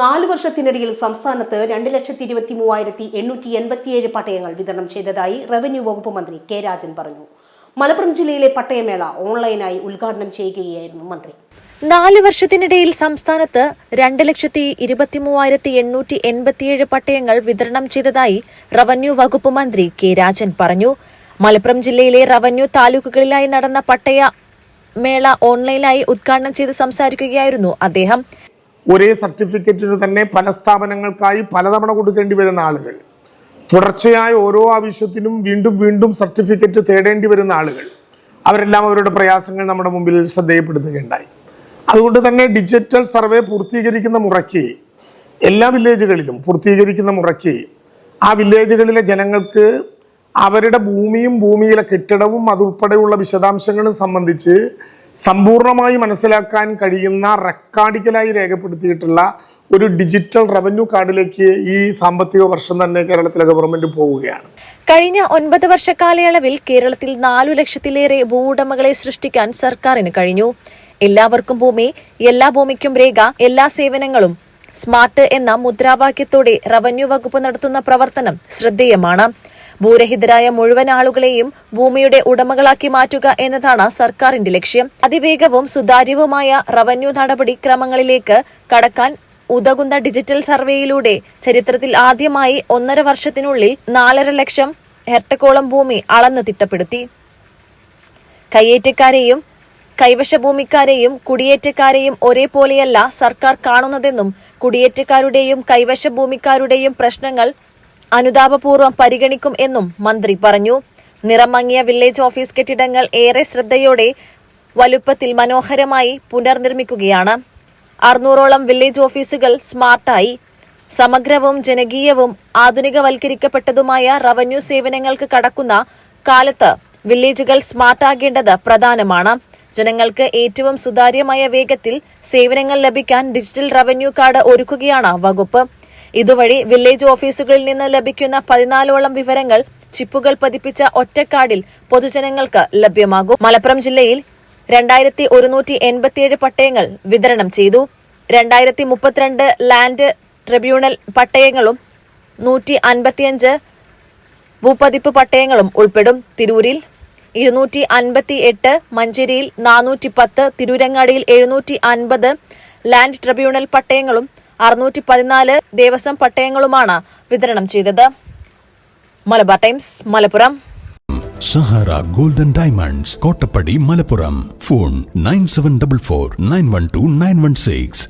നാല് വർഷത്തിനിടയിൽ സംസ്ഥാനത്ത് രണ്ട് ലക്ഷത്തി ഇരുപത്തി മൂവായിരത്തി എണ്ണൂറ്റി എൺപത്തിയേഴ് പട്ടയങ്ങൾ വിതരണം ചെയ്തതായി റവന്യൂ വകുപ്പ് മന്ത്രി കെ രാജൻ പറഞ്ഞു. മലപ്പുറം ജില്ലയിലെ പട്ടയമേള ഓൺലൈനായി ഉദ്ഘാടനം ചെയ്യുകയായിരുന്നു മന്ത്രി. നാല് വർഷത്തിനിടയിൽ സംസ്ഥാനത്ത് രണ്ട് ലക്ഷത്തി ഇരുപത്തി മൂവായിരത്തി എണ്ണൂറ്റി എൺപത്തിയേഴ് പട്ടയങ്ങൾ വിതരണം ചെയ്തതായി റവന്യൂ വകുപ്പ് മന്ത്രി കെ രാജൻ പറഞ്ഞു. മലപ്പുറം ജില്ലയിലെ റവന്യൂ താലൂക്കുകളിലായി നടന്ന പട്ടയ മേള ഓൺലൈനായി ഉദ്ഘാടനം ചെയ്ത് സംസാരിക്കുകയായിരുന്നു അദ്ദേഹം. ഒരേ സർട്ടിഫിക്കറ്റിന് തന്നെ പല സ്ഥാപനങ്ങൾക്കായി പലതവണ കൊടുക്കേണ്ടി വരുന്ന ആളുകൾ. തുടർച്ചയായ ഓരോ ആവശ്യത്തിനും വീണ്ടും വീണ്ടും സർട്ടിഫിക്കറ്റ് തേടേണ്ടി വരുന്ന ആളുകൾ. അവരെല്ലാം അവരുടെ പ്രയാസങ്ങൾ നമ്മുടെ മുമ്പിൽ ശ്രദ്ധയപ്പെടുത്തുകയുണ്ടായി. അതുകൊണ്ട് തന്നെ ഡിജിറ്റൽ സർവേ പൂർത്തീകരിക്കുന്ന മുറയ്ക്ക് എല്ലാ വില്ലേജുകളിലും പൂർത്തീകരിക്കുന്ന മുറയ്ക്ക് ആ വില്ലേജുകളിലെ ജനങ്ങൾക്ക് അവരുടെ ഭൂമിയും ഭൂമിയിലെ കെട്ടിടവും അതുൾപ്പെടെയുള്ള വിശദാംശങ്ങളും സംബന്ധിച്ച് സമ്പൂർണമായി മനസ്സിലാക്കാൻ കഴിയുന്ന റെക്കാർഡിക്കലായി രേഖപ്പെടുത്തിയിട്ടുള്ള ഒരു ഡിജിറ്റൽ റവന്യൂ കാർഡിലേക്ക് ഈ സാമ്പത്തിക വർഷം തന്നെ കേരളത്തിലെ ഗവൺമെന്റ് പോവുകയാണ്. കഴിഞ്ഞ ഒൻപത് വർഷ കാലയളവിൽ കേരളത്തിൽ നാലു ലക്ഷത്തിലേറെ ഭൂവുടമകളെ സൃഷ്ടിക്കാൻ സർക്കാരിന് കഴിഞ്ഞു. എല്ലാവർക്കും ഭൂമി എല്ലാ ഭൂമിക്കും രേഖ എല്ലാ സേവനങ്ങളും. സ്മാർട്ട് എന്ന മുദ്രാവാക്യത്തോടെ റവന്യൂ വകുപ്പ് നടത്തുന്ന പ്രവർത്തനം ശ്രദ്ധേയമാണ്. ഭൂരഹിതരായ മുഴുവൻ ആളുകളെയും ഭൂമിയുടെ ഉടമകളാക്കി മാറ്റുക എന്നതാണ് സർക്കാരിന്റെ ലക്ഷ്യം. അതിവേഗവും സുതാര്യവുമായ റവന്യൂ നടപടിക്രമങ്ങളിലേക്ക് കടക്കാൻ ഉതകുന്ന ഡിജിറ്റൽ സർവേയിലൂടെ ചരിത്രത്തിൽ ആദ്യമായി ഒന്നര വർഷത്തിനുള്ളിൽ നാലര ലക്ഷം ഹെർട്ടക്കോളം ഭൂമി അളന്ന് തിട്ടപ്പെടുത്തി. കയ്യേറ്റക്കാരെയും കൈവശ ഭൂമിക്കാരെയും കുടിയേറ്റക്കാരെയും ഒരേപോലെയല്ല സർക്കാർ കാണുന്നതെന്നും കുടിയേറ്റക്കാരുടെയും കൈവശ ഭൂമിക്കാരുടെയും പ്രശ്നങ്ങൾ അനുതാപപൂർവം പരിഗണിക്കും എന്നും മന്ത്രി പറഞ്ഞു. നിറമങ്ങിയ വില്ലേജ് ഓഫീസ് കെട്ടിടങ്ങൾ ഏറെ ശ്രദ്ധയോടെ വലുപ്പത്തിൽ മനോഹരമായി പുനർനിർമ്മിക്കുകയാണ്. അറുന്നൂറോളം വില്ലേജ് ഓഫീസുകൾ സ്മാർട്ടായി. സമഗ്രവും ജനകീയവും ആധുനികവൽക്കരിക്കപ്പെട്ടതുമായ റവന്യൂ സേവനങ്ങൾക്ക് കടക്കുന്ന കാലത്ത് വില്ലേജുകൾ സ്മാർട്ടാകേണ്ടത് പ്രധാനമാണ്. ജനങ്ങൾക്ക് ഏറ്റവും സുതാര്യമായ വേഗത്തിൽ സേവനങ്ങൾ ലഭിക്കാൻ ഡിജിറ്റൽ റവന്യൂ കാർഡ് ഒരുക്കുകയാണ് വകുപ്പ്. ഇതുവഴി വില്ലേജ് ഓഫീസുകളിൽ നിന്ന് ലഭിക്കുന്ന പതിനാലോളം വിവരങ്ങൾ ചിപ്പുകൾ പതിപ്പിച്ച ഒറ്റക്കാർഡിൽ പൊതുജനങ്ങൾക്ക് ലഭ്യമാകും. മലപ്പുറം ജില്ലയിൽ രണ്ടായിരത്തി ഒരുന്നൂറ്റി എൺപത്തിയേഴ് പട്ടയങ്ങൾ വിതരണം ചെയ്തു. രണ്ടായിരത്തി മുപ്പത്തിരണ്ട് ലാൻഡ് ട്രിബ്യൂണൽ പട്ടയങ്ങളും നൂറ്റി അൻപത്തിയഞ്ച് ഭൂപതിപ്പ് പട്ടയങ്ങളും ഉൾപ്പെടും. തിരൂരിൽ ഇരുന്നൂറ്റി അൻപത്തി എട്ട് മഞ്ചേരിയിൽ നാനൂറ്റി പത്ത് തിരൂരങ്ങാടിയിൽ എഴുന്നൂറ്റി അൻപത് ലാൻഡ് ട്രിബ്യൂണൽ പട്ടയങ്ങളും അറുന്നൂറ്റി പതിനാല് ദേവസ്വം പട്ടയങ്ങളുമാണ് വിതരണം ചെയ്തത്. Malabar Times Malappuram. Sahara Golden Diamonds Kottappadi Malappuram. Phone nine seven double four nine one two nine one six.